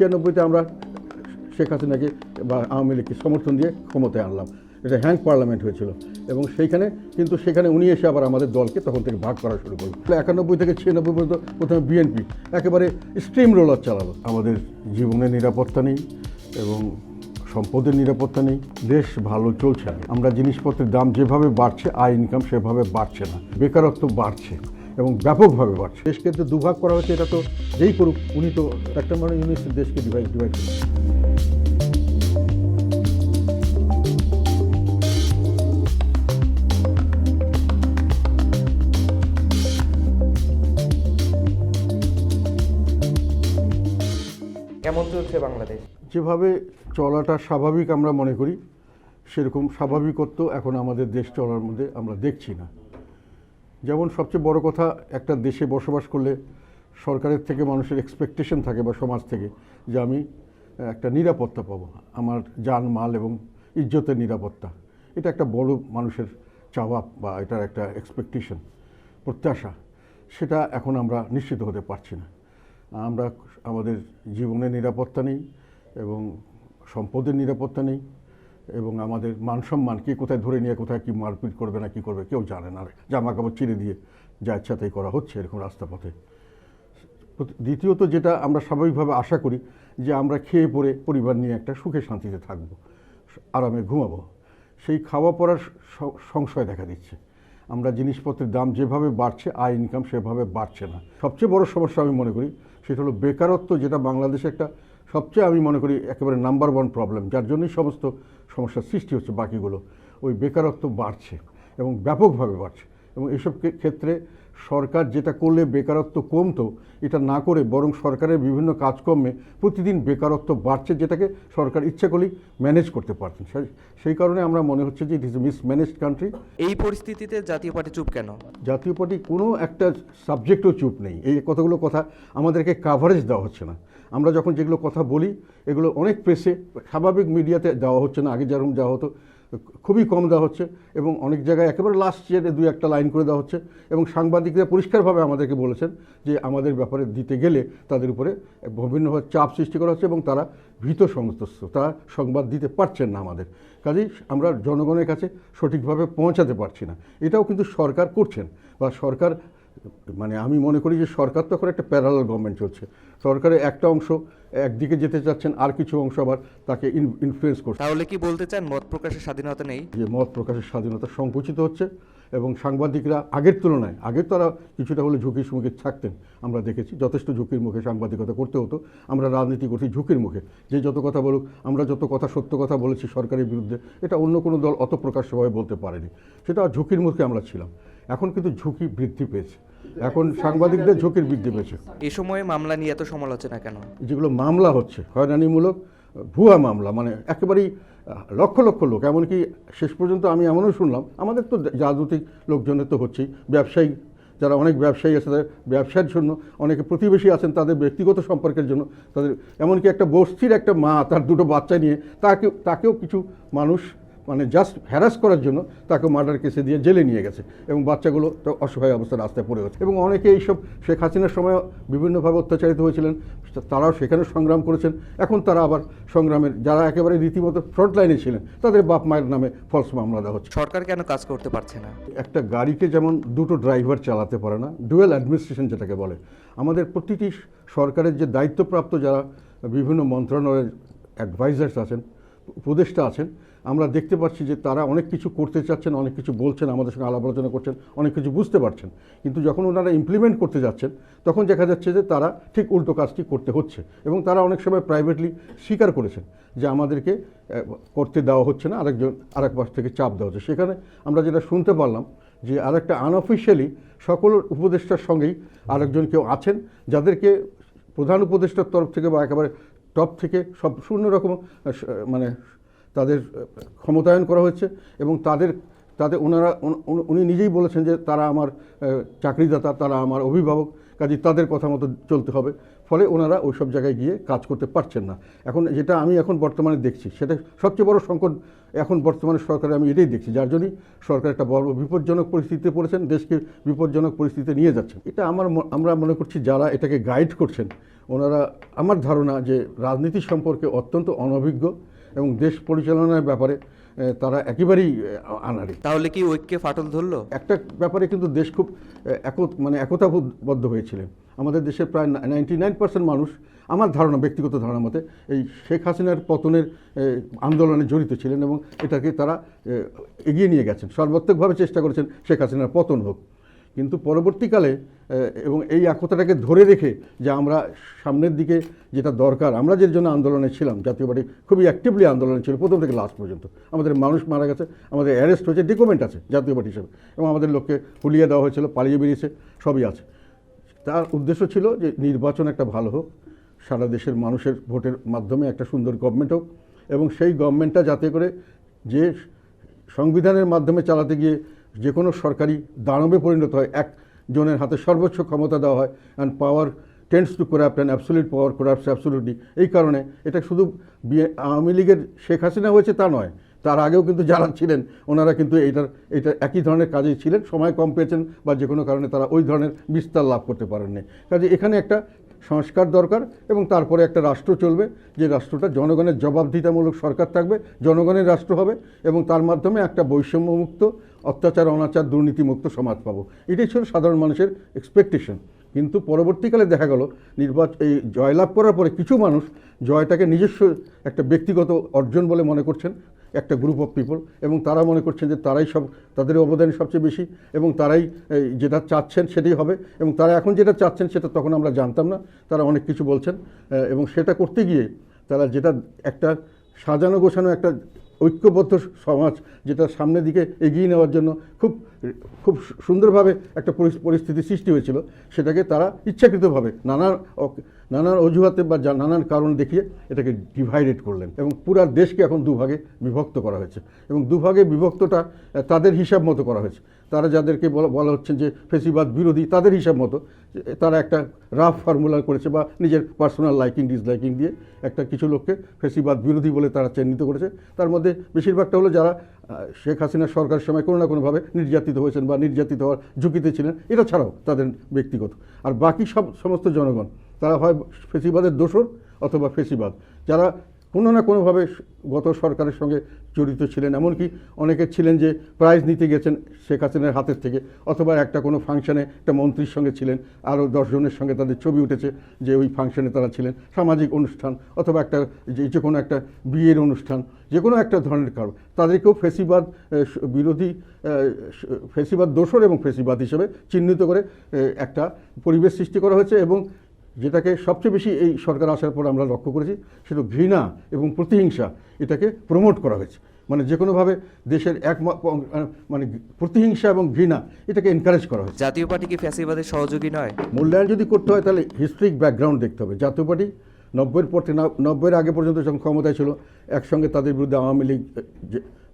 ছিয়ানব্বইতে আমরা শেখ হাসিনাকে বা আওয়ামী লীগকে সমর্থন দিয়ে ক্ষমতায় আনলাম। এটা হ্যাং পার্লামেন্ট হয়েছিল। এবং সেইখানে কিন্তু সেখানে উনি এসে আবার আমাদের দলকে তখন থেকে ভাগ করা শুরু করল। একানব্বই থেকে ছিয়ানব্বই পর্যন্ত প্রথমে বিএনপি, একেবারে স্ট্রিম রোলার চালালো। আমাদের জীবনের নিরাপত্তা নেই এবং সম্পদের নিরাপত্তা নেই। দেশ ভালো চলছে না। আমরা জিনিসপত্রের দাম যেভাবে বাড়ছে, আয় ইনকাম সেভাবে বাড়ছে না। বেকারত্ব বাড়ছে। এবং ব্যাপকভাবে বাড়ছে। দেশকে তো দুভাগ করা হচ্ছে এটা তো যেই করুক উনি তো একটা মানে ইউনিট দেশকে ডিভাইড ডিভাইড করছে কেমন চলছে বাংলাদেশ? যেভাবে চলাটা স্বাভাবিক আমরা মনে করি সেরকম স্বাভাবিকত্ব এখন আমাদের দেশ চলার মধ্যে আমরা দেখছি না। যেমন সবচেয়ে বড় কথা, একটা দেশে বসবাস করলে সরকারের থেকে মানুষের এক্সপেকটেশন থাকে বা সমাজ থেকে যে আমি একটা নিরাপত্তা পাবো। আমার যান, মাল এবং ইজ্জতের নিরাপত্তা। এটা একটা বড় মানুষের চাওয়া বা এটার একটা এক্সপেকটেশন প্রত্যাশা। সেটা এখন আমরা নিশ্চিত হতে পারছি না। আমরা আমাদের জীবনের নিরাপত্তা নেই এবং সম্পদের নিরাপত্তা নেই। এবং আমাদের মান সম্মান কে কোথায় ধরে নিয়ে, কোথায় কি মারপিট করবে না, কি করবে, কেউ জানে না। জামা কাপড় চিরে দিয়ে যা ইচ্ছা তাই করা হচ্ছে এরকম রাস্তাপথে দ্বিতীয়ত যেটা আমরা স্বাভাবিকভাবে আশা করি, যে আমরা খেয়ে পরে পরিবার নিয়ে একটা সুখে শান্তিতে থাকব, আরামে ঘুমাবো, সেই খাওয়া পড়ার সংশয় দেখা দিচ্ছে। আমরা জিনিসপত্রের দাম যেভাবে বাড়ছে, আয় ইনকাম সেভাবে বাড়ছে না। সবচেয়ে বড় সমস্যা আমি মনে করি, সেটা হলো বেকারত্ব, যেটা বাংলাদেশে একটা সবচেয়ে আমি মনে করি একেবারে নাম্বার ওয়ান প্রবলেম যার জন্যই সমস্ত সমস্যার সৃষ্টি হচ্ছে বাকিগুলো। ওই বেকারত্ব বাড়ছে এবং ব্যাপকভাবে বাড়ছে এবং এসব ক্ষেত্রে সরকার যেটা করলে বেকারত্ব কমতো এটা না করে বরং সরকারের বিভিন্ন কাজকর্মে প্রতিদিন বেকারত্ব বাড়ছে যেটাকে সরকার ইচ্ছা করলেই ম্যানেজ করতে পারতেন সেই- সেই কারণে আমরা মনে হচ্ছে যে ইট ইজ মিসম্যানেজড কান্ট্রি এই পরিস্থিতিতে জাতীয় পার্টি চুপ কেন? জাতীয় পার্টি কোনো একটা সাবজেক্টও চুপ নেই। এই কতগুলো কথা আমাদেরকে কাভারেজ দেওয়া হচ্ছে না। আমরা যখন যেগুলো কথা বলি, এগুলো অনেক প্রেসে স্বাভাবিক মিডিয়াতে দেওয়া হচ্ছে না, আগে যেরকম দেওয়া হতো, খুবই কম দেওয়া হচ্ছে এবং অনেক জায়গায় একেবারে লাস্ট ইয়ারে দুই একটা লাইন করে দেওয়া হচ্ছে এবং সাংবাদিকরা পরিষ্কারভাবে আমাদেরকে বলেছেন যে আমাদের ব্যাপারে দিতে গেলে তাদের উপরে বিভিন্নভাবে চাপ সৃষ্টি করা হচ্ছে এবং তারা ভীত সংস্তস্ত, তারা সংবাদ দিতে পারছেন না আমাদের। কাজেই আমরা জনগণের কাছে সঠিকভাবে পৌঁছাতে পারছি না। এটাও কিন্তু সরকার করছেন বা সরকার মানে আমি মনে করি যে সরকার তো এখন একটা প্যারালাল গভর্নমেন্ট চলছে। সরকারের একটা অংশ একদিকে যেতে চাচ্ছেন আর কিছু অংশ আবার তাকে ইনফ্লুয়েন্স করছে। তাহলে কি বলতে চান মত প্রকাশের স্বাধীনতা নেই? যে মত প্রকাশের স্বাধীনতা সংকুচিত হচ্ছে এবং সাংবাদিকরা আগের তুলনায় আগে তারা কিছুটা হলে ঝুঁকির মুখে থাকতেন। আমরা দেখেছি যথেষ্ট ঝুঁকির মুখে সাংবাদিকতা করতে হতো। আমরা রাজনীতি করছি ঝুঁকির মুখে। যে যত কথা বলুক আমরা যত কথা সত্য কথা বলেছি সরকারের বিরুদ্ধে এটা অন্য কোনো দল অত প্রকাশ্যভাবে বলতে পারেনি। সেটা ঝুঁকির মুখে আমরা ছিলাম। এখন কিন্তু ঝুঁকি বৃদ্ধি পেয়েছে। এখন সাংবাদিকদের ঝুঁকির বৃদ্ধি পেয়েছে। এ সময়ে মামলা নিয়ে এত সমালোচনা কেন? যেগুলো মামলা হচ্ছে হয়রানিমূলক ভুয়া মামলা মানে একেবারেই লক্ষ লক্ষ লোক এমনকি শেষ পর্যন্ত আমি এমনও শুনলাম আমাদের তো রাজনৈতিক লোকজনের তো হচ্ছেই। ব্যবসায়ী যারা অনেক ব্যবসায়ী আছে তাদের ব্যবসার জন্য অনেকে প্রতিবেশী আছেন তাদের ব্যক্তিগত সম্পর্কের জন্য তাদের এমনকি একটা বস্তির একটা মা তার দুটো বাচ্চা নিয়ে তাকে তাকেও কিছু মানুষ মানে জাস্ট হ্যারাস করার জন্য তাকে মার্ডার কেসে দিয়ে জেলে নিয়ে গেছে এবং বাচ্চাগুলো তো অসহায় অবস্থায় রাস্তায় পড়ে গেছে। এবং অনেকে এইসব শেখ হাসিনার সময় বিভিন্নভাবে অত্যাচারিত হয়েছিলেন তারাও সেখানে সংগ্রাম করেছেন। এখন তারা আবার সংগ্রামের যারা একেবারে রীতিমতো ফ্রন্ট লাইনে ছিলেন তাদের বাপ মায়ের নামে ফলস মামলা দেওয়া হচ্ছে। সরকার কেন কাজ করতে পারছে না? একটা গাড়িকে যেমন দুটো ড্রাইভার চালাতে পারে না ডুয়েল অ্যাডমিনিস্ট্রেশন যেটাকে বলে আমাদের প্রতিটি সরকারের যে দায়িত্বপ্রাপ্ত যারা বিভিন্ন মন্ত্রণালয়ের অ্যাডভাইজার্স আছেন উপদেষ্টা আছেন আমরা দেখতে পাচ্ছি যে তারা অনেক কিছু করতে চাচ্ছেন, অনেক কিছু বলছেন, আমাদের সঙ্গে আলাপ আলোচনা করছেন, অনেক কিছু বুঝতে পারছেন। কিন্তু যখন ওনারা ইমপ্লিমেন্ট করতে যাচ্ছেন, তখন দেখা যাচ্ছে যে তারা ঠিক উল্টো কাজটি করতে হচ্ছে এবং তারা অনেক সময় প্রাইভেটলি স্বীকার করেছেন যে আমাদেরকে করতে দেওয়া হচ্ছে না, আরেকজন, আরেক পাশ থেকে চাপ দেওয়া হচ্ছে। সেখানে আমরা যেটা শুনতে পারলাম যে আরেকটা আনঅফিসিয়ালি সকল উপদেষ্টার সঙ্গেই আরেকজন কেউ আছেন, যাদেরকে প্রধান উপদেষ্টার তরফ থেকে বা একেবারে টপ থেকে সব শূন্য রকম মানে তাদের ক্ষমতায়ন করা হচ্ছে এবং তাদের তাদের ওনারা, উন- নিজেই বলেছেন যে তারা আমার চাকরিদাতা, তারা আমার অভিভাবক কাজে তাদের কথা মতো চলতে হবে। ফলে ওনারা ওই সব জায়গায় গিয়ে কাজ করতে পারছেন না। এখন যেটা আমি এখন বর্তমানে দেখছি, সেটা সবচেয়ে বড় সংকট এখন বর্তমানে সরকারে আমি এটাই দেখছি, যার জন্যই সরকার একটা বড় বিপজ্জনক পরিস্থিতিতে পড়েছেন, দেশকে বিপজ্জনক পরিস্থিতিতে নিয়ে যাচ্ছেন। এটা আমার আমরা মনে করছি যারা এটাকে গাইড করছেন, ওনারা, আমার ধারণা যে রাজনীতি সম্পর্কে অত্যন্ত অনভিজ্ঞ এবং দেশ পরিচালনার ব্যাপারে তারা একেবারেই এ, আনাড়ি। তাহলে কি ঐক্যে ফাটল ধরলো? একটা ব্যাপারে কিন্তু দেশ খুব একত মানে একতাবদ্ধ হয়েছিলেন। আমাদের দেশের প্রায় নাইনটি নাইন পার্সেন্ট মানুষ আমার ধারণা ব্যক্তিগত ধারণা মতে এই শেখ হাসিনার পতনের আন্দোলনে জড়িত ছিলেন এবং এটাকে তারা এগিয়ে নিয়ে গেছেন। সর্বাত্মকভাবে চেষ্টা করেছেন শেখ হাসিনার পতন হোক। কিন্তু পরবর্তীকালে এবং এই একতাটাকে ধরে রেখে যে আমরা সামনের দিকে যেটা দরকার, আমরা যে জন্য আন্দোলনে ছিলাম, জাতীয় পার্টি খুবই অ্যাক্টিভলি আন্দোলনে ছিল, প্রথম থেকে লাস্ট পর্যন্ত। আমাদের মানুষ মারা গেছে, আমাদের অ্যারেস্ট হয়েছে ডকুমেন্ট আছে জাতীয় পার্টি হিসেবে, এবং আমাদের লোককে হুলিয়ে দেওয়া হয়েছিল, পালিয়ে বেরিয়েছে, সবই আছে। তার উদ্দেশ্য ছিল যে নির্বাচন একটা ভালো হোক, সারা দেশের মানুষের ভোটের মাধ্যমে একটা সুন্দর গভর্নমেন্ট হোক, এবং সেই গভর্নমেন্টটা যাতে করে যে সংবিধানের মাধ্যমে চালাতে গিয়ে যে কোনো সরকারি দানবে পরিণত হয়, একজনের হাতে সর্বোচ্চ ক্ষমতা দেওয়া হয় and power tends to corrupt and absolute power corrupts absolutely এই কারণে এটা শুধু আওয়ামী লীগের শেখ হাসিনা হয়েছে তা নয়, তার আগেও কিন্তু যারা ছিলেন, ওনারা কিন্তু এইটার এটা একই ধরনের কাজেই ছিলেন, সময় কম পেয়েছেন বা যে কোনো কারণে তারা ওই ধরনের বিস্তার লাভ করতে পারেননি। কাজে এখানে একটা সংস্কার দরকার এবং তারপরে একটা রাষ্ট্র চলবে। যে রাষ্ট্রটা জনগণের জবাবদিহিতামূলক সরকার থাকবে, জনগণের রাষ্ট্র হবে এবং তার মাধ্যমে একটা বৈষম্যমুক্ত, অত্যাচার, অনাচার, দুর্নীতিমুক্ত সমাজ পাবো। এটাই ছিল সাধারণ মানুষের এক্সপেকটেশন কিন্তু পরবর্তীকালে দেখা গেল নির্বাচন এই জয়লাভ করার পরে কিছু মানুষ জয়টাকে নিজস্ব একটা ব্যক্তিগত অর্জন বলে মনে করছেন। একটা গ্রুপ অফ পিপল এবং তারা মনে করছেন যে তারাই সব, তাদের অবদান সবচেয়ে বেশি এবং তারাই যেটা চাচ্ছেন সেটাই হবে এবং তারা এখন যেটা চাচ্ছেন সেটা তখন আমরা জানতাম না, তারা অনেক কিছু বলছেন এবং সেটা করতে গিয়ে তারা যেটা একটা সাজানো গোছানো একটা ঐক্যবদ্ধ সমাজ যেটা সামনের দিকে এগিয়ে নেওয়ার জন্য খুব খুব সুন্দরভাবে একটা পরিস- পরিস্থিতি সৃষ্টি হয়েছিল, সেটাকে তারা ইচ্ছাকৃতভাবে নানা নানান অজুহাতে বা নানান কারণ দেখিয়ে এটাকে ডিভাইডেড করলেন এবং পুরা দেশকে এখন দুভাগে বিভক্ত করা হয়েছে এবং দুভাগে বিভক্তটা, তাদের হিসাব মতো করা হয়েছে। তারা যাদেরকে বলা হচ্ছে যে ফেসিবাদ বিরোধী তাদের হিসাব মতো তারা একটা রাফ ফর্মুলা করেছে বা নিজের পার্সোনাল লাইকিং, ডিসলাইকিং দিয়ে একটা কিছু লোককে ফেসিবাদ বিরোধী বলে তারা চিহ্নিত করেছে। তার মধ্যে বেশিরভাগটা হলো যারা শেখ হাসিনার সরকারের সময় কোনো না কোনোভাবে নির্যাতিত হয়েছেন বা নির্যাতিত হওয়ার ঝুঁকিতে ছিলেন, এটা ছাড়াও তাদের ব্যক্তিগত। আর বাকি সব, সমস্ত জনগণ, তারা হয় ফেসিবাদের দোষর অথবা ফেসিবাদ। যারা কোনো না কোনোভাবে গত সরকারের সঙ্গে জড়িত ছিলেন। এমনকি অনেকে ছিলেন যে প্রাইজ নিতে গেছেন শেখ হাসিনার হাতের থেকে, অথবা একটা কোনো ফাংশনে একটা মন্ত্রীর সঙ্গে ছিলেন, আরও দশজনের সঙ্গে তাদের ছবি উঠেছে যে ওই ফাংশনে তারা ছিলেন, সামাজিক অনুষ্ঠান, অথবা একটা যে যে কোনো একটা বিয়ের অনুষ্ঠান, যে কোনো একটা ধরনের কারণ। তাদেরকেও ফেসিবাদ বিরোধী ফেসিবাদ দোষর এবং ফেসিবাদ হিসেবে চিহ্নিত করে একটা পরিবেশ সৃষ্টি করা হয়েছে এবং যেটাকে সবচেয়ে বেশি এই সরকার আসার পর আমরা লক্ষ্য করেছি সেটা ঘৃণা এবং প্রতিহিংসা এটাকে প্রমোট করা হয়েছে। মানে যে কোনোভাবে দেশের এক মানে প্রতিহিংসা এবং ঘৃণা এটাকে এনকারেজ করা হয়েছে। জাতীয় পার্টি কি ফ্যাসিবাদের সহযোগী নয়? মূল্যায়ন যদি করতে হয় তাহলে হিস্ট্রিক ব্যাকগ্রাউন্ড দেখতে হবে। জাতীয় পার্টি নব্বইয়ের পর থেকে নব্বইয়ের আগে পর্যন্ত যখন ক্ষমতায় ছিল, একসঙ্গে তাদের বিরুদ্ধে আওয়ামী লীগ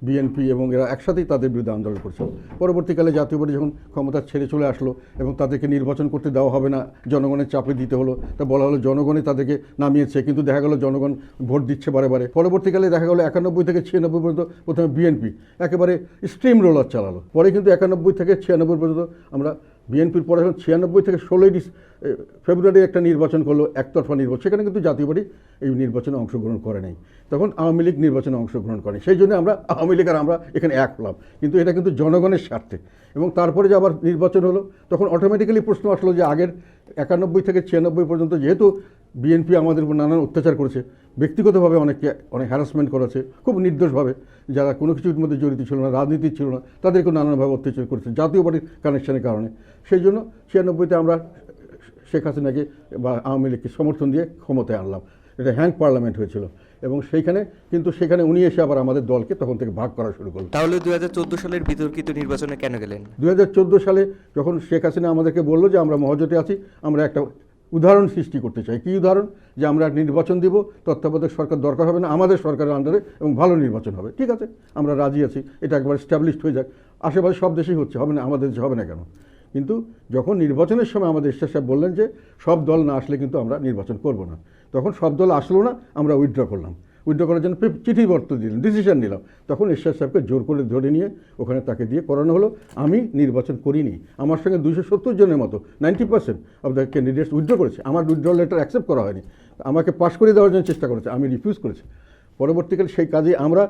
বিএনপি এবং এরা একসাথেই তাদের বিরুদ্ধে আন্দোলন করছিল। পরবর্তীকালে জাতীয় পার্টি যখন ক্ষমতা ছেড়ে চলে আসলো এবং তাদেরকে নির্বাচন করতে দেওয়া হবে না, জনগণের চাপে দিতে হলো, তা বলা হলো জনগণই তাদেরকে নামিয়েছে, কিন্তু দেখা গেল জনগণ ভোট দিচ্ছে বারে বারে। পরবর্তীকালে দেখা গেলো একানব্বই থেকে ছিয়ানব্বই পর্যন্ত প্রথমে বিএনপি, একেবারে স্ট্রিম রোলার চালালো। পরে কিন্তু একানব্বই থেকে ছিয়ানব্বই পর্যন্ত আমরা বিএনপির পরে যখন ছিয়ানব্বই থেকে ষোলোই ফেব্রুয়ারি একটা নির্বাচন করল, একতরফা নির্বাচন, সেখানে কিন্তু জাতীয় পার্টি এই নির্বাচনে অংশগ্রহণ করে নাই। তখন আওয়ামী লীগ নির্বাচনে অংশগ্রহণ করে সেই জন্য আমরা আওয়ামী লীগ আর আমরা এখানে এক হলাম। কিন্তু এটা কিন্তু জনগণের স্বার্থে। এবং তারপরে যে আবার নির্বাচন হলো, তখন অটোমেটিক্যালি প্রশ্ন আসলো যে আগের একানব্বই থেকে ছিয়ানব্বই পর্যন্ত যেহেতু বিএনপি আমাদের উপর নানান অত্যাচার করেছে ব্যক্তিগতভাবে অনেককে অনেক হ্যারাসমেন্ট করেছে খুব নির্দোষভাবে। যারা কোনো কিছুর মধ্যে জড়িত ছিল না রাজনীতি ছিল না তাদেরকে নানানভাবে অত্যাচার করেছে জাতীয় পার্টির কানেকশনের কারণে। সেই জন্য ছিয়ানব্বইতে আমরা শেখ হাসিনাকে বা আওয়ামী লীগকে সমর্থন দিয়ে ক্ষমতায় আনলাম। এটা হ্যাং পার্লামেন্ট হয়েছিল। এবং সেইখানে কিন্তু সেখানে উনি এসে আবার আমাদের দলকে তখন থেকে ভাগ করা শুরু করলেন। তাহলে দুই হাজার চোদ্দ সালের বিতর্কিত নির্বাচনে কেন গেলেন? দু হাজার চোদ্দ সালে যখন শেখ হাসিনা আমাদেরকে বলল যে আমরা মহাজোটে আছি আমরা একটা উদাহরণ সৃষ্টি করতে চাই। কী উদাহরণ? যে আমরা নির্বাচন দিব, তত্ত্বাবধায়ক সরকার দরকার হবে না, আমাদের সরকারের আন্ডারে এবং ভালো নির্বাচন হবে। ঠিক আছে? আমরা রাজি আছি, এটা একবার স্ট্যাবলিশড হয়ে যাক। আশেপাশে সব দেশেই হচ্ছে, হবে না, আমাদের দেশে হবে না কেন? কিন্তু যখন নির্বাচনের সময় আমাদের ইস্টার সাহেব বললেন যে, সব দল না আসলে কিন্তু আমরা নির্বাচন করব না। তখন সব দল আসলো না, আমরা উইথড্র করলাম। উইথড্র করার জন্য চিঠিপত্র দিলাম ডিসিশন নিলাম। তখন ঈশ্বর সাহেবকে জোর করে ধরে নিয়ে ওখানে তাকে দিয়ে করানো হলো। আমি নির্বাচন করিনি। আমার সঙ্গে দুশো সত্তর জনের মতো ninety percent of the candidates withdraw করেছে। আমার উইথড্র লেটার অ্যাকসেপ্ট করা হয়নি। আমাকে পাশ করে দেওয়ার জন্য চেষ্টা করেছে। আমি রিফিউজ করেছি। পরবর্তীকালে সেই কাজে আমরা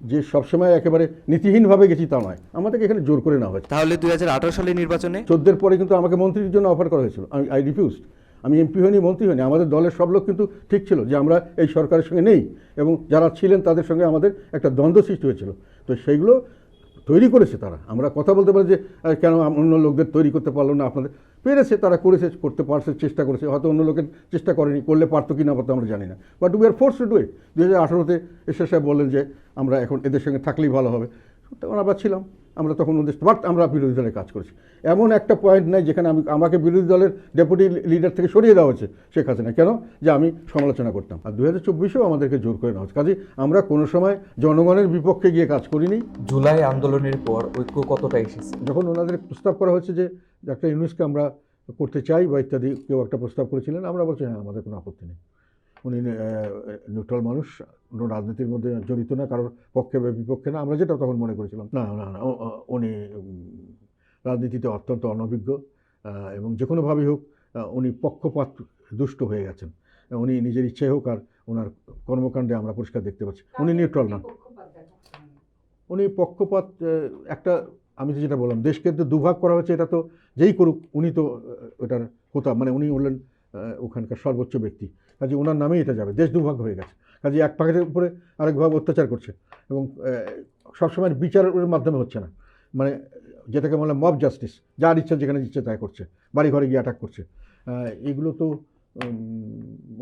যে সবসময় একেবারে নীতিহীনভাবে গেছি তা নয়। আমাদেরকে এখানে জোর করে নেওয়া হয়েছে। তাহলে দুই সালের নির্বাচনে? চোদ্দের পরে কিন্তু আমাকে মন্ত্রীর জন্য অফার করা হয়েছিল। আমি আই রিফিউজড আমি এমপি হইনি, মন্ত্রী হইনি, আমাদের দলের সব লোক কিন্তু ঠিক ছিল যে আমরা এই সরকারের সঙ্গে নেই এবং যারা ছিলেন তাদের সঙ্গে আমাদের একটা দ্বন্দ্ব সৃষ্টি হয়েছিল। তো সেইগুলো তৈরি করেছে তারা। আমরা কথা বলতে পারি যে কেন অন্য লোকদের তৈরি করতে পারল না আপনাদের? পেরেছে, তারা করেছে, করতে পারছে, চেষ্টা করেছে। হয়তো অন্য লোকের চেষ্টা করেনি, করলে পারতো কি না পারতো আমরা জানি না। But we are forced to do it দু হাজার আঠারোতে এসে সাহেব বললেন যে, আমরা এখন এদের সঙ্গে থাকলেই ভালো হবে। তখন আবার ছিলাম। আমরা তখন ওদের বাট আমরা বিরোধী দলে কাজ করেছি। এমন একটা পয়েন্ট নেই যেখানে আমি আমাকে বিরোধী দলের ডেপুটি লিডার থেকে সরিয়ে দেওয়া হয়েছে শেখ হাসিনা। কেন? যে আমি সমালোচনা করতাম। আর দু হাজার চব্বিশেও আমাদেরকে জোর করে নেওয়া হচ্ছে কাজে আমরা কোনো সময় জনগণের বিপক্ষে গিয়ে কাজ করিনি। জুলাই আন্দোলনের পর ঐক্য কতটা এসেছে? যখন ওনাদের প্রস্তাব করা হয়েছে যে একটা ইউনুসকে আমরা করতে চাই বা ইত্যাদি কেউ একটা প্রস্তাব করেছিলেন আমরা বলছি হ্যাঁ আমাদের কোনো আপত্তি নেই। উনি নিউট্রাল মানুষ কোনো রাজনীতির মধ্যে জড়িত না কারোর পক্ষে বা বিপক্ষে না আমরা যেটা তখন মনে করেছিলাম। না না না উনি রাজনীতিতে অত্যন্ত অনভিজ্ঞ এবং যে কোনোভাবেই হোক উনি পক্ষপাত দুষ্ট হয়ে গেছেন। উনি নিজের ইচ্ছে হোক আর ওনার কর্মকাণ্ডে আমরা পরিষ্কার দেখতে পাচ্ছি। উনি নিউট্রাল না। উনি পক্ষপাত একটা আমি তো যেটা বললাম দেশকে তো দুভাগ করা হয়েছে এটা তো যেই করুক উনি তো ওটার হোতা মানে উনি হলেন ওখানকার সর্বোচ্চ ব্যক্তি। কাজে ওনার নামেই এটা যাবে দেশ দুভাগ হয়ে গেছে। কাজে এক পাখির উপরে আরেকভাবে অত্যাচার করছে এবং সবসময় বিচারের মাধ্যমে হচ্ছে না। মানে যেটাকে বলে মব জাস্টিস যার ইচ্ছা যেখানে ইচ্ছে তাই করছে বাড়ি ঘরে গিয়ে অ্যাটাক করছে। এগুলো তো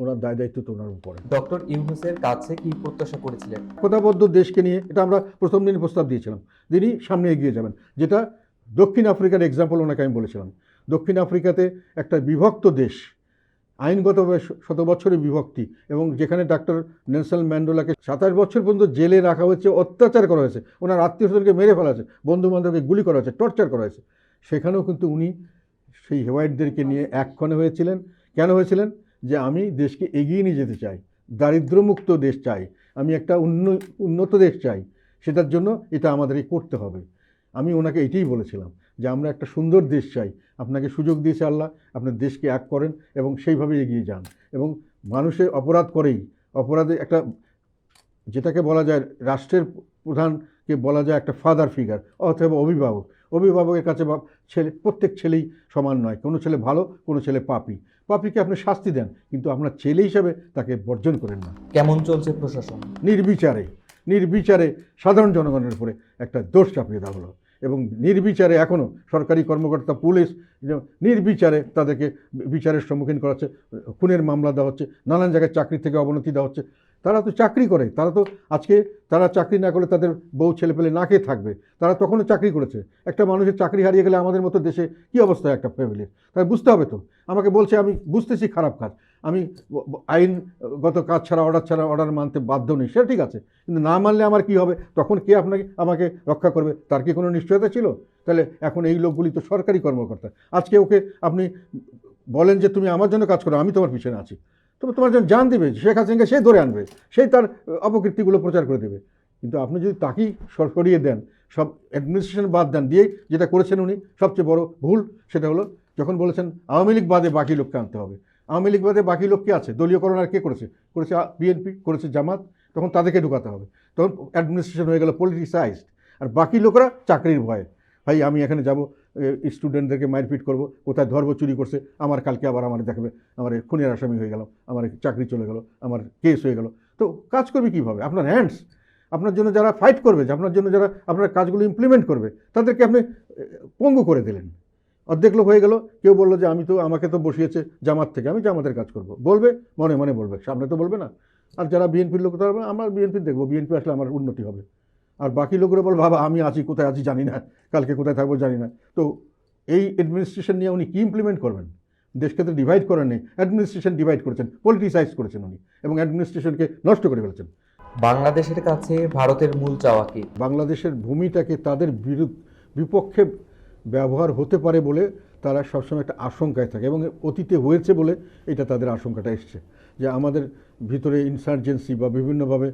ওনার দায় দায়িত্ব তো ওনার উপরে। ডক্টর ইউনুসের কাছে কি প্রত্যাশা করেছিলেন? একতাবদ্ধ দেশকে নিয়ে এটা আমরা প্রথম দিন প্রস্তাব দিয়েছিলাম তিনি সামনে এগিয়ে যাবেন। যেটা দক্ষিণ আফ্রিকার এক্সাম্পল ওনাকে আমি বলেছিলাম। দক্ষিণ আফ্রিকাতে একটা বিভক্ত দেশ আইনগতভাবে শত বছরের বিভক্তি এবং যেখানে ডাক্তার নেলসন ম্যান্ডোলাকে সাতাশ বছর পর্যন্ত জেলে রাখা হয়েছে, অত্যাচার করা হয়েছে, ওনার আত্মীয় স্বজনকে মেরে ফেলা হয়েছে, বন্ধু বান্ধবকে গুলি করা হয়েছে, টর্চার করা হয়েছে, সেখানেও কিন্তু উনি সেই হেওয়াইটদেরকে নিয়ে একক্ষণে হয়েছিলেন। কেন হয়েছিলেন? যে আমি দেশকে এগিয়ে নিয়ে যেতে চাই, দারিদ্র্যমুক্ত দেশ চাই, আমি একটা উন্ন, উন্নত দেশ চাই, সেটার জন্য এটা আমাদেরকে করতে হবে। আমি ওনাকে এটাই বলেছিলাম। যে আমরা একটা সুন্দর দেশ চাই। আপনাকে সুযোগ দিয়েছে আল্লাহ আপনার দেশকে এক করেন এবং সেইভাবে এগিয়ে যান। এবং মানুষের অপরাধ করেই অপরাধে একটা যেটাকে বলা যায় রাষ্ট্রের প্রধানকে বলা যায় একটা ফাদার ফিগার অথবা অভিভাবক। অভিভাবকের কাছে বা ছেলে প্রত্যেক ছেলেই সমান নয়। কোনো ছেলে ভালো কোনো ছেলে পাপি। পাপিকে আপনি শাস্তি দেন কিন্তু আপনার ছেলে হিসাবে তাকে বর্জন করেন না। কেমন চলছে প্রশাসন? নির্বিচারে নির্বিচারে সাধারণ জনগণের উপরে একটা দোষ চাপিয়ে দেওয়া হলো। এবং নির্বিচারে এখনও সরকারি কর্মকর্তা, পুলিশ নির্বিচারে তাদেরকে বিচারের সম্মুখীন করা হচ্ছে খুনের মামলা দেওয়া হচ্ছে, নানান জায়গায় চাকরি থেকে অবনতি দেওয়া হচ্ছে। তারা তো চাকরি করে, তারা তো আজকে তারা চাকরি না করলে তাদের বউ ছেলে পেলে না খেয়ে থাকবে। তারা তখনও চাকরি করেছে। একটা মানুষের চাকরি হারিয়ে গেলে আমাদের মতো দেশে কী অবস্থা একটা ফ্যামিলির তাই বুঝতে হবে তো। আমাকে বলছে, আমি বুঝতেছি খারাপ কাজ। আমি আইনগত কাজ ছাড়া, অর্ডার ছাড়া, অর্ডার মানতে বাধ্য নেই। সেটা ঠিক আছে, কিন্তু না মানলে আমার কি হবে? তখন কে আপনাকে, আমাকে রক্ষা করবে? তার কি কোনো নিশ্চয়তা ছিল? তাহলে এখন এই লোকগুলি তো সরকারি কর্মকর্তা। আজকে ওকে আপনি বলেন যে তুমি আমার জন্য কাজ করো, আমি তোমার পিছনে আছি। তবে তোমার জন্য জান দেবে, শেখ হাসিনাকে সে ধরে আনবে সেই তার অপকীর্তিগুলো প্রচার করে দেবে। কিন্তু আপনি যদি তাকেই সর- সরিয়ে দেন, সব অ্যাডমিনিস্ট্রেশন বাদ দেন, দিয়েই যেটা করেছেন উনি, সবচেয়ে বড় ভুল সেটা হলো, যখন বলেছেন আওয়ামী লীগ বাদে বাকি লোককে আনতে হবে। আওয়ামী লীগ বাদে বাকি লোক কে আছে? দলীয়করণ আর কে করেছে? করেছে বিএনপি, করেছে জামাত, তখন তাদেরকে ঢুকাতে হবে। তখন অ্যাডমিনিস্ট্রেশন হয়ে গেল পলিটিসাইজড আর বাকি লোকরা চাকরির ভয়ে। ভাই, আমি এখানে যাব স্টুডেন্টদেরকে মারপিট করব, কোথায় ধর্ম চুরি করছে, আমার কালকে আবার আমার দেখবে, আমার খুনের আসামি হয়ে গেল, আমার চাকরি চলে গেল, আমার কেস হয়ে গেল। তো কাজ করবে কীভাবে? আপনার হ্যান্ডস আপনার জন্য যারা ফাইট করবে, আপনার জন্য যারা, আপনার কাজগুলো ইমপ্লিমেন্ট করবে, তাদেরকে আপনি পঙ্গু করে দিলেন। অর্ধেক লোক হয়ে গেল কেউ বলল যে আমি তো আমাকে তো বসিয়েছে জামাত থেকে আমি জামাতের কাজ করব। বলবে মনে মনে বলবে সামনে তো বলবে না। আর যারা বিএনপির লোক তারা আমরা বিএনপি দেখব বিএনপি আসলে আমার উন্নতি হবে। আর বাকি লোকরা বলবে বাবা আমি আছি কোথায় আছি জানি না কালকে কোথায় থাকব জানি না। তো এই অ্যাডমিনিস্ট্রেশন নিয়ে উনি কী ইমপ্লিমেন্ট করবেন? দেশকে তো ডিভাইড করেন নেই অ্যাডমিনিস্ট্রেশন ডিভাইড করেছেন পলিটিসাইজ করেছেন উনি এবং অ্যাডমিনিস্ট্রেশনকে নষ্ট করে ফেলেছেন। বাংলাদেশের কাছে ভারতের মূল চাওয়া কি? বাংলাদেশের ভূমিটাকে তাদের বিরুদ্ধ বিপক্ষে ব্যবহার হতে পারে বলে তারা সবসময় একটা আশঙ্কায় থাকে এবং অতীতে হয়েছে বলে এটা তাদের আশঙ্কাটা এসছে যে আমাদের ভিতরে ইনসার্জেন্সি বা বিভিন্নভাবে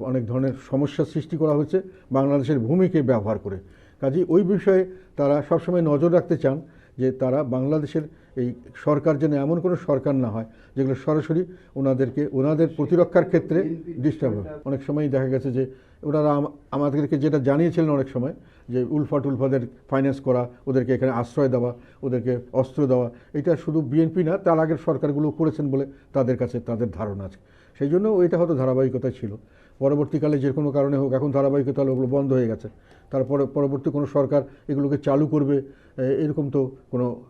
অনেক ধরনের সমস্যার সৃষ্টি করা হয়েছে বাংলাদেশের ভূমিকে ব্যবহার করে। কাজেই ওই বিষয়ে তারা সবসময় নজর রাখতে চান যে তারা বাংলাদেশের এই সরকার যেন এমন কোনো সরকার না হয় যেগুলো সরাসরি ওনাদেরকে ওনাদের প্রতিরক্ষার ক্ষেত্রে ডিস্টার্ব হয়। অনেক সময় দেখা গেছে যে ওনারা আম- আমাদেরকে যেটা জানিয়েছিলেন অনেক সময়, যে উলফা টুলফাদের ফাইন্যান্স করা, ওদেরকে এখানে আশ্রয় দেওয়া, ওদেরকে অস্ত্র দেওয়া, এটা শুধু বিএনপি না, তার আগের সরকারগুলো করেছেন বলে তাদের কাছে তাদের ধারণা আছে। সেই জন্য এটা হয়তো ধারাবাহিকতা ছিল। পরবর্তীকালে যে কোনো কারণে হোক, এখন ধারাবাহিকতা ওগুলো বন্ধ হয়ে গেছে। তারপরে পরবর্তী কোনো সরকার এগুলোকে চালু করবে এরকম তো কোনো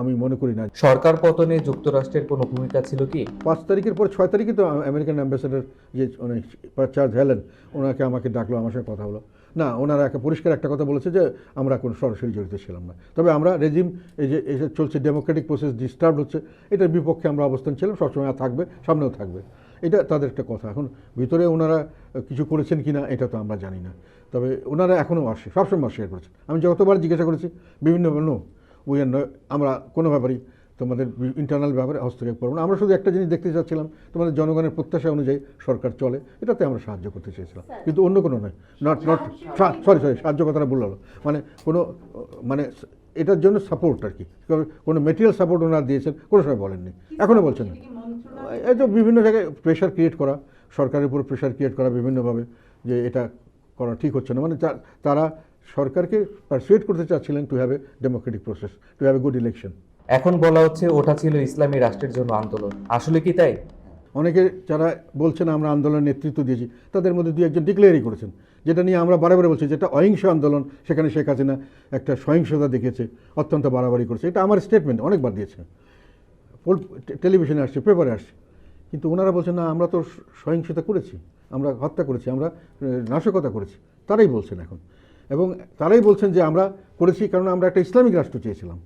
আমি মনে করি না। সরকার পতনে যুক্তরাষ্ট্রের কোনো ভূমিকা ছিল কি? পাঁচ তারিখের পর ছয় তারিখে তো আমেরিকান অ্যাম্বাসেডার যে চার্জ হেলেন ওনাকে আমাকে ডাকলো আমার সঙ্গে কথা হলো। না ওনারা একটা পরিষ্কার একটা কথা বলেছে যে আমরা কোনো সরাসরি জড়িত ছিলাম না। তবে আমরা রেজিম এই যে এই যে চলছে ডেমোক্রেটিক প্রসেস ডিস্টার্ব হচ্ছে এটার বিপক্ষে আমরা অবস্থান ছিলাম সবসময় থাকবে সামনেও থাকবে। এটা তাদের একটা কথা। এখন ভিতরে ওনারা কিছু করেছেন কি না এটা তো আমরা জানি না। তবে ওনারা এখনও আসে সবসময় অস্বীকার করেছেন আমি যতবার জিজ্ঞাসা করেছি বিভিন্ন নো উই আমরা কোনো ব্যাপারেই তোমাদের ইন্টারনাল ব্যাপারে হস্তক্ষেপ করব না। আমরা শুধু একটা জিনিস দেখতে চাচ্ছিলাম তোমাদের জনগণের প্রত্যাশা অনুযায়ী সরকার চলে। এটাতে আমরা সাহায্য করতে চেয়েছিলাম। কিন্তু অন্য কোনো নয়। নট নট সরি সরি সাহায্য কথাটা ভুল হলো। মানে কোনো মানে এটার জন্য সাপোর্ট আর কি। কোনো মেটেরিয়াল সাপোর্ট ওনারা দিয়েছেন কোনো সময় বলেননি। এখনও বলছেন। না এই তো বিভিন্ন জায়গায় প্রেশার ক্রিয়েট করা সরকারের উপর প্রেশার ক্রিয়েট করা বিভিন্নভাবে যে এটা করা ঠিক হচ্ছে না। মানে তারা সরকারকে পারসুয়েট করতে চাচ্ছিলেন to have a democratic process to have a good election এখন বলা হচ্ছে ওটা ছিল ইসলামী রাষ্ট্রের জন্য আন্দোলন। আসলে কি তাই? অনেকে যারা বলছেন আমরা আন্দোলনের নেতৃত্ব দিয়েছি তাদের মধ্যে দু একজন ডিক্লেয়ারই করেছেন। যেটা নিয়ে আমরা বারে বারে বলছি যেটা অহিংস আন্দোলন সেখানে শেখ হাসিনা একটা সহিংসতা দেখেছে অত্যন্ত বাড়াবাড়ি করেছে। এটা আমার স্টেটমেন্ট অনেকবার দিয়েছে। টেলিভিশনে আসছে পেপারে আসছে। কিন্তু ওনারা বলছেন না আমরা তো সহিংসতা করেছি আমরা হত্যা করেছি আমরা নাশকতা করেছি। তারাই বলছেন এখন। এবং তারাই বলছেন যে আমরা করেছি কারণ আমরা একটা ইসলামিক রাষ্ট্র চেয়েছিলাম।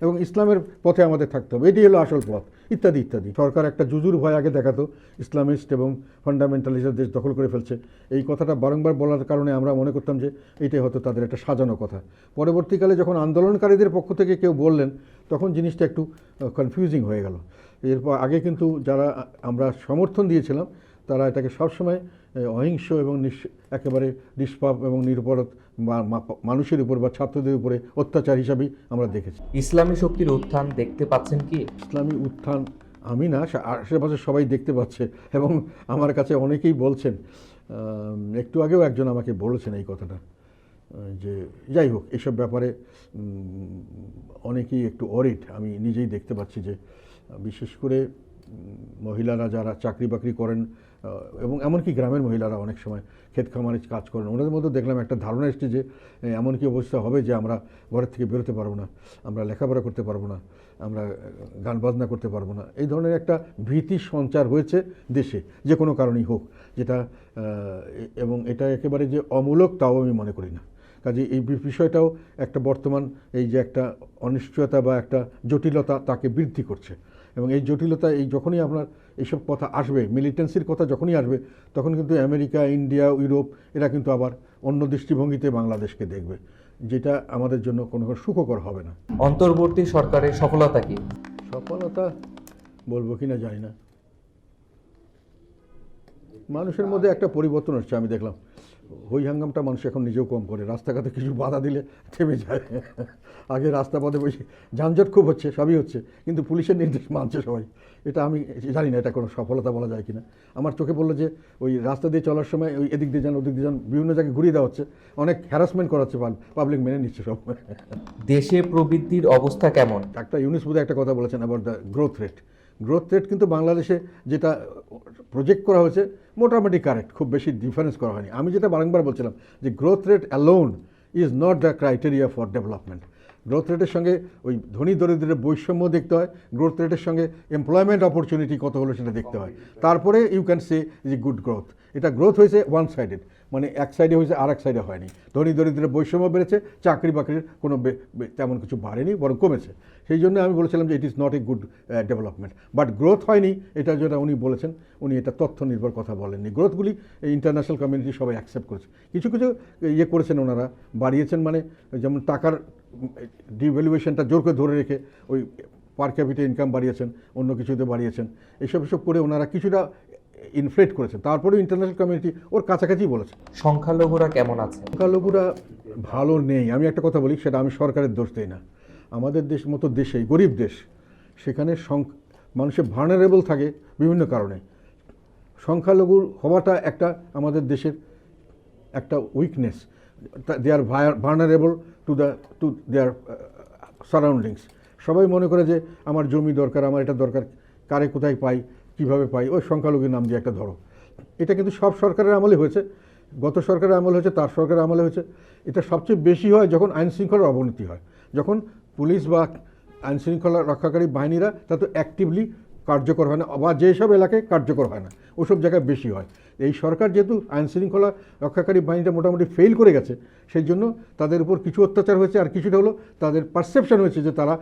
এবং ইসলামের পথে আমাদের থাকতে হবে। এটি হলো আসল পথ। ইত্যাদি ইত্যাদি। সরকার একটা জুজুর ভয় আগে দেখাতো। ইসলামিস্ট এবং ফান্ডামেন্টালিস্ট দেশ দখল করে ফেলছে। এই কথাটা বারংবার বলার কারণে আমরা মনে করতাম যে এটাই হয়তো তাদের একটা সাজানো কথা। পরবর্তীকালে যখন আন্দোলনকারীদের পক্ষ থেকে কেউ বললেন, তখন জিনিসটা একটু কনফিউজিং হয়ে গেল। এরপর আগে কিন্তু যারা আমরা সমর্থন দিয়েছিলাম, তারা এটাকে সবসময় অহিংস এবং একেবারে নিষ্পাপ এবং মা- মানুষের উপর বা ছাত্রদের উপরে অত্যাচার হিসাবেই আমরা দেখেছি। ইসলামী শক্তির উত্থান দেখতে পাচ্ছেন কি? ইসলামী উত্থান আমি না আশেপাশে সবাই দেখতে পাচ্ছে এবং আমার কাছে অনেকেই বলছেন একটু আগেও একজন আমাকে বলেছেন এই কথাটা যে যাই হোক এসব ব্যাপারে অনেকেই একটু অরিট আমি নিজেই দেখতে পাচ্ছি যে বিশেষ করে মহিলারা যারা চাকরি বাকরি করেন এবং এমনকি গ্রামের মহিলারা অনেক সময় ক্ষেত খামারে কাজ করেন। ওনাদের মধ্যে দেখলাম একটা ধারণা এসছে যে এমন কি অবস্থা হবে যে আমরা ঘরের থেকে বেরোতে পারব না, আমরা লেখাপড়া করতে পারব না, আমরা গান বাজনা করতে পারব না। এই ধরনের একটা ভীতি সঞ্চার হয়েছে দেশে, যে কোনো কারণেই হোক, যেটা এবং এটা একেবারে যে অমূলক তাও আমি মনে করি না। কাজে এই বিষয়টাও একটা বর্তমান এই যে একটা অনিশ্চয়তা বা একটা জটিলতা তাকে বৃদ্ধি করছে। এবং এই জটিলতা এই যখনই আপনার এইসব কথা আসবে মিলিটেন্সির কথা যখনই আসবে তখন কিন্তু আমেরিকা ইন্ডিয়া ইউরোপ এরা কিন্তু আবার অন্য দৃষ্টিভঙ্গিতে বাংলাদেশকে দেখবে যেটা আমাদের জন্য কোনো সুখকর হবে না। অন্তর্বর্তী সরকারের সফলতা কি? সফলতা বলব কি না জানি না। মানুষের মধ্যে একটা পরিবর্তন হচ্ছে আমি দেখলাম। হই হাঙ্গামটা মানুষ এখন নিজেও কম করে। রাস্তাঘাটে কিছু বাধা দিলে থেমে যায়। আগে রাস্তা পথে বসে যানজট খুব হচ্ছে সবই হচ্ছে কিন্তু পুলিশের নির্দেশ মানছে সবাই। এটা আমি জানি না এটা কোনো সফলতা বলা যায় কিনা। আমার চোখে বলল যে ওই রাস্তা দিয়ে চলার সময় ওই এদিক দিয়ে যান ওদিক দিয়ে যান বিভিন্ন জায়গায় ঘুরিয়ে দেওয়া হচ্ছে। অনেক হ্যারাসমেন্ট করাচ্ছে পাবলিক মেনে নিচ্ছে সব। দেশে প্রবৃদ্ধির অবস্থা কেমন? একটা ইউনিস বোধহয় একটা কথা বলেছেন about the growth rate growth rate কিন্তু বাংলাদেশে যেটা প্রজেক্ট করা হয়েছে মোটামুটি কারেক্ট খুব বেশি ডিফারেন্স করা হয়নি। আমি যেটা বারংবার বলছিলাম যে growth rate alone is not the criteria for development growth রেটের সঙ্গে ওই ধনী দরিদ্রের বৈষম্য দেখতে হয় গ্রোথ রেটের সঙ্গে এমপ্লয়মেন্ট অপরচুনিটি কত হলো সেটা দেখতে হয়। তারপরে ইউ ক্যান সে যে গুড গ্রোথ এটা গ্রোথ হয়েছে ওয়ান সাইডেড মানে এক সাইডে হয়েছে আর এক সাইডে হয়নি। ধনী দরিদ্রের বৈষম্য বেড়েছে, চাকরি বাকরির কোনো তেমন কিছু বাড়েনি, বরং কমেছে। সেই জন্য আমি বলেছিলাম যে it is not a good development but growth হয়নি, এটা যেটা উনি বলেছেন, উনি এটা তথ্য নির্ভর কথা বলেননি। গ্রোথগুলি ইন্টারন্যাশনাল কমিউনিটি সবাই অ্যাকসেপ্ট করেছে। কিছু কিছু ইয়ে করেছেন ওনারা, বাড়িয়েছেন মানে যেমন টাকার ডিভ্যালুয়েশনটা জোর করে ধরে রেখে ওই পার ক্যাপিটাল ইনকাম বাড়িয়েছেন, অন্য কিছুতে বাড়িয়েছেন। এইসব এসব করে ওনারা কিছুটা ইনফ্লেট করেছে। তারপরেও ইন্টারন্যাশনাল কমিউনিটি ওর কাছাকাছি বলেছে। সংখ্যালঘুরা কেমন আছে? সংখ্যালঘুরা ভালো নেই। আমি একটা কথা বলি সেটা আমি সরকারের দোষ দিই না। আমাদের দেশ মতো দেশেই গরিব দেশ সেখানে সংখ- মানুষের ভার্নারেবল থাকে বিভিন্ন কারণে। সংখ্যালঘুর হওয়াটা একটা আমাদের দেশের একটা weakness they are vulnerable to the to their surroundings সবাই মনে করে যে আমার জমি দরকার আমার এটা দরকার কারে কোথায় পাই? কীভাবে পাই? ওই সংখ্যালঘুর নাম দিয়ে একটা ধরো। এটা কিন্তু সব সরকারের আমলে হয়েছে। গত সরকারের আমলে হয়েছে, তার সরকারের আমলে হয়েছে। এটা সবচেয়ে বেশি হয় যখন আইন শৃঙ্খলার অবনতি হয়। যখন পুলিশ বা আইন শৃঙ্খলা রক্ষাকারী বাহিনীরা তা তো অ্যাক্টিভলি কার্যকর হয় না, বা যেসব এলাকায় কার্যকর হয় না, ওসব জায়গায় বেশি হয়। এই সরকার যেহেতু আইন শৃঙ্খলা রক্ষাকারী বাহিনীটা মোটামুটি ফেল করে গেছে, সেই জন্য তাদের উপর কিছু অত্যাচার হয়েছে, আর কিছুটা হলো তাদের পারসেপশন হয়েছে যে তারা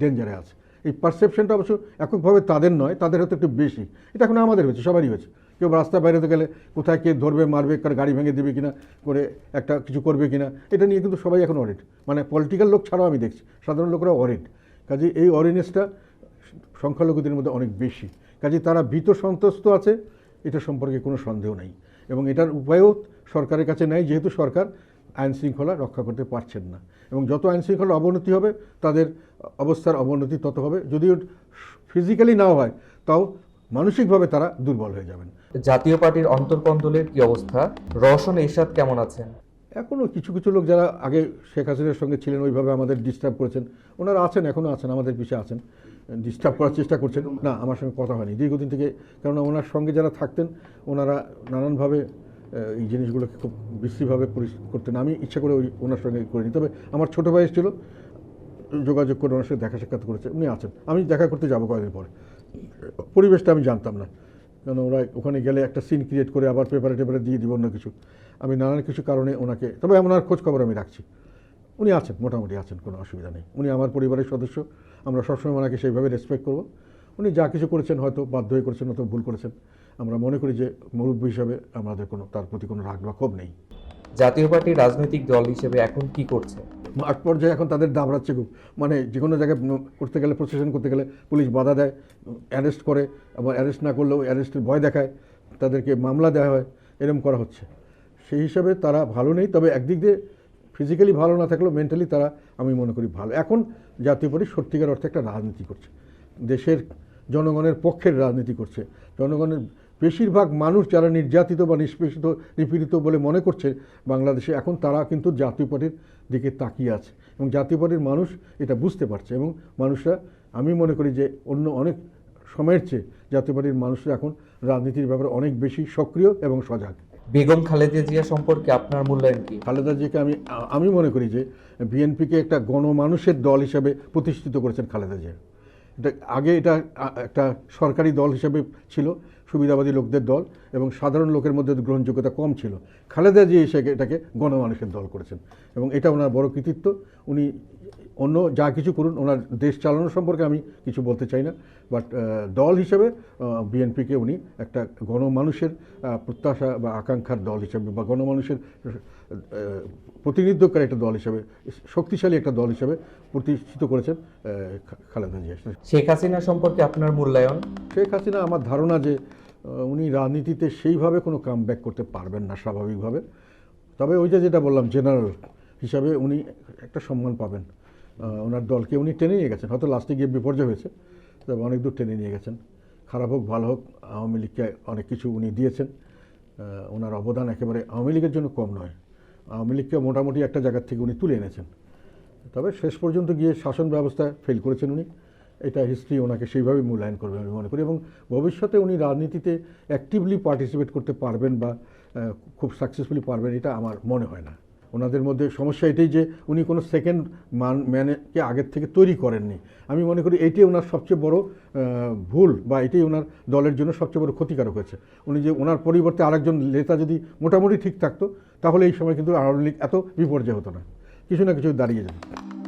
ডেঞ্জারে আছে। এই পারসেপশনটা অবশ্য এককভাবে তাদের নয়, তাদের হয়তো একটু বেশি। এটা এখন আমাদের হয়েছে, সবারই হয়েছে। কেউ রাস্তায় বাইরেতে গেলে কোথায় কে ধরবে, মারবে, কার গাড়ি ভেঙে দেবে কিনা, করে একটা কিছু করবে কিনা, এটা নিয়ে কিন্তু সবাই এখন অরিড মানে পলিটিক্যাল লোক ছাড়াও আমি দেখছি, সাধারণ লোকরা অরিড কাজে এই অরিনেসটা সংখ্যালঘুদের মধ্যে অনেক বেশি। কাজে তারা ভীত সন্ত্রস্ত আছে, এটা সম্পর্কে কোনো সন্দেহ নেই। এবং এটার উপায়ও সরকারের কাছে নেই, যেহেতু সরকার আইন শৃঙ্খলা রক্ষা করতে পারছেন না। এবং যত আইন শৃঙ্খলা অবনতি হবে, তাদের অবস্থার অবনতি তত হবে। যদিও ফিজিক্যালি নাও হয় তাও মানসিকভাবে তারা দুর্বল হয়ে যাবেন। জাতীয় পার্টির অন্তর্কন্দলের কি অবস্থা? রওশন এরশাদ কেমন আছেন? এখনও কিছু কিছু লোক যারা আগে শেখ হাসিনার সঙ্গে ছিলেন ওইভাবে আমাদের ডিস্টার্ব করেছেন। ওনারা আছেন এখনও আছেন আমাদের পিছিয়ে আছেন। ডিস্টার্ব করার চেষ্টা করছেন। না আমার সঙ্গে কথা হয়নি। দীর্ঘদিন থেকে কেননা ওনার সঙ্গে যারা থাকতেন ওনারা নানানভাবে এই জিনিসগুলোকে খুব বিশ্রীভাবে করতেন। আমি ইচ্ছা করে ওই ওনার সঙ্গে করিনি। তবে আমার ছোটো ভাই ছিল যোগাযোগ করে ওনার সঙ্গে দেখা সাক্ষাৎ করেছে, উনি আছেন। আমি দেখা করতে যাব কয়েকদিন পরে। পরিবেশটা আমি জানতাম না। কেন ওরা ওখানে গেলে একটা সিন ক্রিয়েট করে আবার পেপারে টেপারে দিয়ে দিব অন্য কিছু। আমি নানান কিছু কারণে ওনাকে, তবে ওনার খোঁজ খবর আমি রাখছি। উনি আছেন, মোটামুটি আছেন, কোনো অসুবিধা নেই। উনি আমার পরিবারের সদস্য, আমরা সবসময় ওনাকে সেইভাবে রেসপেক্ট করব। উনি যা কিছু করেছেন হয়তো বাধ্য হয়ে করেছেন হয়তো ভুল করেছেন। আমরা মনে করি যে মুরব্বী হিসাবে আমাদের কোনো, তার প্রতি কোনো রাগ বা ক্ষোভ নেই। জাতীয় পার্টির রাজনৈতিক দল হিসেবে এখন কি করছে? মাঠ পর্যায়ে এখন তাদের দাবড়াচ্ছে খুব। মানে যে কোনো জায়গায় করতে গেলে, প্রসেশন করতে গেলে পুলিশ বাধা দেয়, অ্যারেস্ট করে, আবার অ্যারেস্ট না করলেও অ্যারেস্টের ভয় দেখায়, তাদেরকে মামলা দেওয়া হয়, এরম করা হচ্ছে। সেই হিসাবে তারা ভালো নেই, তবে একদিক দিয়ে ফিজিক্যালি ভালো না থাকলেও মেন্টালি তারা, আমি মনে করি, ভালো। এখন জাতীয় পার্টি সত্যিকার অর্থে একটা রাজনীতি করছে। দেশের জনগণের পক্ষের রাজনীতি করছে। জনগণের বেশিরভাগ মানুষ যারা নির্যাতিত বা নিষ্পেষিত নিপীড়িত বলে মনে করছে বাংলাদেশে এখন তারা কিন্তু জাতীয় পার্টির দিকে তাকিয়ে আছে এবং জাতীয় পার্টির মানুষ এটা বুঝতে পারছে এবং মানুষরা আমি মনে করি যে অন্য অনেক সময়ের চেয়ে জাতীয় পার্টির মানুষরা এখন রাজনীতির ব্যাপারে অনেক বেশি সক্রিয় এবং সজাগ। বেগম খালেদা জিয়া সম্পর্কে আপনার মূল্যায়ন কি? খালেদা জিয়াকে আমি আমি মনে করি যে বিএনপিকে একটা গণমানুষের দল হিসাবে প্রতিষ্ঠিত করেছেন খালেদা জিয়া। এটা আগে এটা একটা সরকারি দল হিসাবে ছিল সুবিধাবাদী লোকদের দল এবং সাধারণ লোকের মধ্যে গ্রহণযোগ্যতা কম ছিল। খালেদা জিয়া এসে এটাকে গণমানুষের দল করেছেন এবং এটা ওনার বড় কৃতিত্ব। উনি অন্য যা কিছু করুন ওনার দেশ চালানো সম্পর্কে আমি কিছু বলতে চাই না। বাট দল হিসেবে বিএনপিকে উনি একটা গণমানুষের প্রত্যাশা বা আকাঙ্ক্ষার দল হিসেবে বা গণমানুষের প্রতিনিধিত্বকারী একটা দল হিসেবে শক্তিশালী একটা দল হিসেবে প্রতিষ্ঠিত করেছেন খালেদা জিয়া। শেখ হাসিনা সম্পর্কে আপনার মূল্যায়ন? শেখ হাসিনা আমার ধারণা যে উনি রাজনীতিতে সেইভাবে কোনো কাম ব্যাক করতে পারবেন না স্বাভাবিকভাবে। তবে ওই যে যেটা বললাম জেনারেল হিসাবে উনি একটা সম্মান পাবেন। ওনার দলকে উনি টেনে নিয়ে গেছেন, হয়তো লাস্টে গিয়ে বিপর্যয় হয়েছে, তবে অনেক দূর টেনে নিয়ে গেছেন। খারাপ হোক, ভালো হোক, আওয়ামী লীগকে অনেক কিছু উনি দিয়েছেন। ওনার অবদান একেবারে আওয়ামী লীগের জন্য কম নয়, আওয়ামী লীগকে মোটামুটি একটা জায়গার থেকে উনি তুলে এনেছেন। তবে শেষ পর্যন্ত গিয়ে শাসন ব্যবস্থায় ফেল করেছেন উনি। এটা হিস্ট্রি ওনাকে সেইভাবে মূল্যায়ন করবে আমি মনে করি। এবং ভবিষ্যতে উনি রাজনীতিতে অ্যাক্টিভলি পার্টিসিপেট করতে পারবেন বা খুব সাকসেসফুলি পারবেন এটা আমার মনে হয় না। ওনাদের মধ্যে সমস্যা এটাই যে উনি কোনো সেকেন্ড মান ম্যানকে আগের থেকে তৈরি করেননি। আমি মনে করি এইটাই ওনার সবচেয়ে বড় ভুল বা এটাই ওনার দলের জন্য সবচেয়ে বড় ক্ষতিকারক হয়েছে। উনি যে ওনার পরিবর্তে আরেকজন নেতা যদি মোটামুটি ঠিক থাকতো, তাহলে এই সময় কিন্তু আওয়ামী লীগ এত বিপর্যয় হতো না। কিছু না কিছু দাঁড়িয়ে যেত